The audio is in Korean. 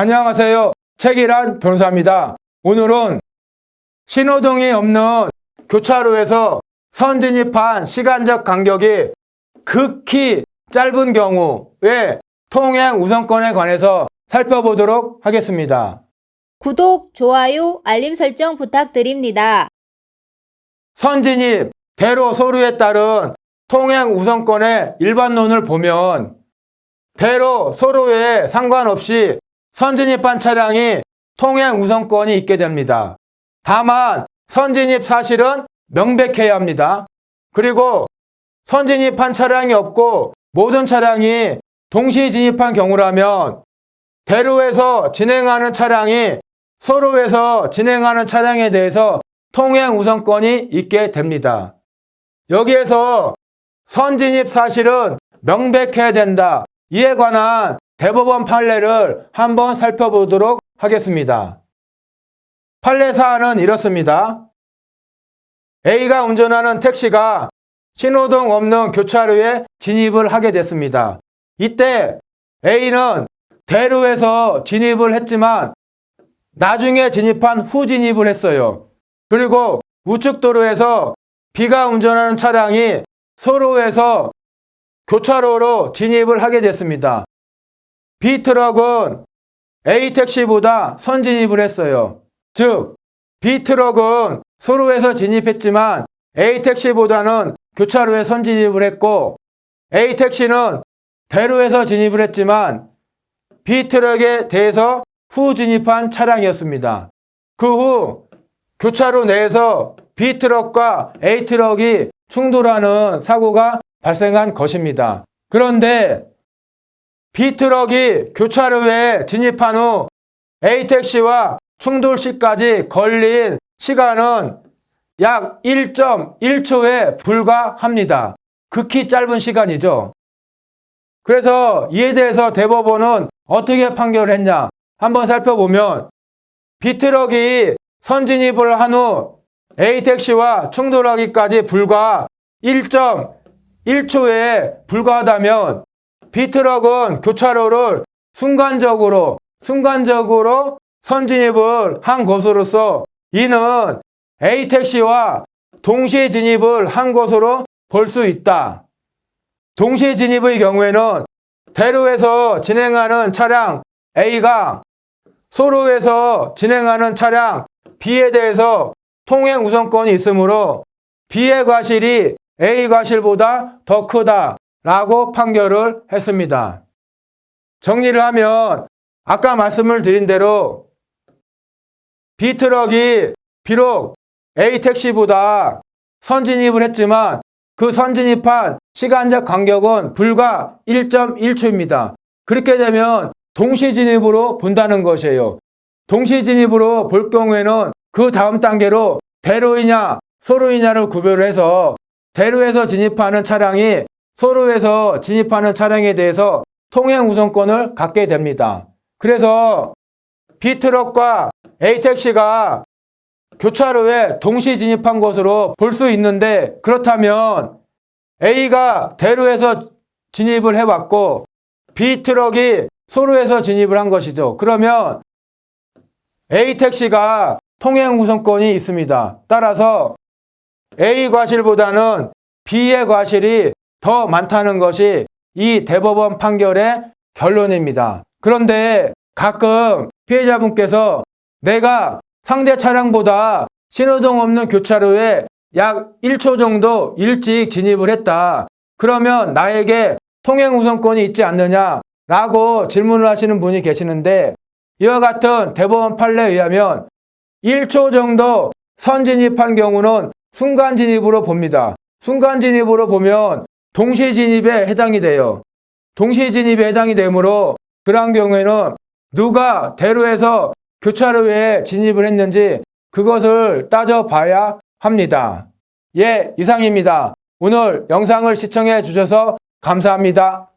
안녕하세요. 책이란 변호사입니다. 오늘은 신호등이 없는 교차로에서 선 진입한 시간적 간격이 극히 짧은 경우에 통행 우선권에 관해서 살펴보도록 하겠습니다. 구독, 좋아요, 알림 설정 부탁드립니다. 선 진입, 대로 소류에 따른 통행 우선권의 일반론을 보면 대로 소로에 상관없이 선진입한 차량이 통행 우선권이 있게 됩니다. 다만 선진입 사실은 명백해야 합니다. 그리고 선진입한 차량이 없고 모든 차량이 동시 진입한 경우라면 대로에서 진행하는 차량이 소로에서 진행하는 차량에 대해서 통행 우선권이 있게 됩니다. 여기에서 선진입 사실은 명백해야 된다. 이에 관한 대법원 판례를 한번 살펴보도록 하겠습니다. 판례 사안은 이렇습니다. A가 운전하는 택시가 신호등 없는 교차로에 진입을 하게 됐습니다. 이때 A는 대로에서 진입을 했지만 나중에 진입한 후 진입을 했어요. 그리고 우측 도로에서 B가 운전하는 차량이 소로에서 교차로로 진입을 하게 됐습니다. B 트럭은 A 택시보다 선진입을 했어요. 즉, B 트럭은 소로에서 진입했지만 A 택시보다는 교차로에 선진입을 했고 A 택시는 대로에서 진입을 했지만 B 트럭에 대해서 후 진입한 차량이었습니다. 그 후 교차로 내에서 B 트럭과 A 트럭이 충돌하는 사고가 발생한 것입니다. 그런데 B 트럭이 교차로에 진입한 후 A 택시와 충돌 시까지 걸린 시간은 약 1.1초에 불과합니다. 극히 짧은 시간이죠. 그래서 이에 대해서 대법원은 어떻게 판결을 했냐? 한번 살펴보면 B 트럭이 선진입을 한 후 A 택시와 충돌하기까지 불과 1.1초에 불과하다면 B 트럭은 교차로를 순간적으로 순간적으로 선진입을 한 것으로서 이는 A 택시와 동시에 진입을 한 것으로 볼 수 있다. 동시에 진입의 경우에는 대로에서 진행하는 차량 A가 소로에서 진행하는 차량 B에 대해서 통행 우선권이 있으므로 B의 과실이 A 과실보다 더 크다 라고 판결을 했습니다. 정리를 하면 아까 말씀을 드린 대로 B 트럭이 비록 A 택시보다 선진입을 했지만 그 선진입한 시간적 간격은 불과 1.1초입니다. 그렇게 되면 동시 진입으로 본다는 것이에요. 동시 진입으로 볼 경우에는 그 다음 단계로 대로이냐 소로이냐를 구별을 해서 대로에서 진입하는 차량이 소로에서 진입하는 차량에 대해서 통행 우선권을 갖게 됩니다. 그래서 B트럭과 A택시가 교차로에 동시 진입한 것으로 볼 수 있는데 그렇다면 A가 대로에서 진입을 해왔고 B트럭이 소로에서 진입을 한 것이죠. 그러면 A택시가 통행 우선권이 있습니다. 따라서 A 과실보다는 B의 과실이 더 많다는 것이 이 대법원 판결의 결론입니다. 그런데 가끔 피해자분께서 내가 상대 차량보다 신호등 없는 교차로에 약 1초 정도 일찍 진입을 했다. 그러면 나에게 통행 우선권이 있지 않느냐? 라고 질문을 하시는 분이 계시는데 이와 같은 대법원 판례에 의하면 1초 정도 선진입한 경우는 순간 진입으로 봅니다. 순간 진입으로 보면 동시 진입에 해당이 돼요. 동시 진입에 해당이 되므로 그러한 경우에는 누가 대로에서 교차로에 진입을 했는지 그것을 따져봐야 합니다. 예, 이상입니다. 오늘 영상을 시청해 주셔서 감사합니다.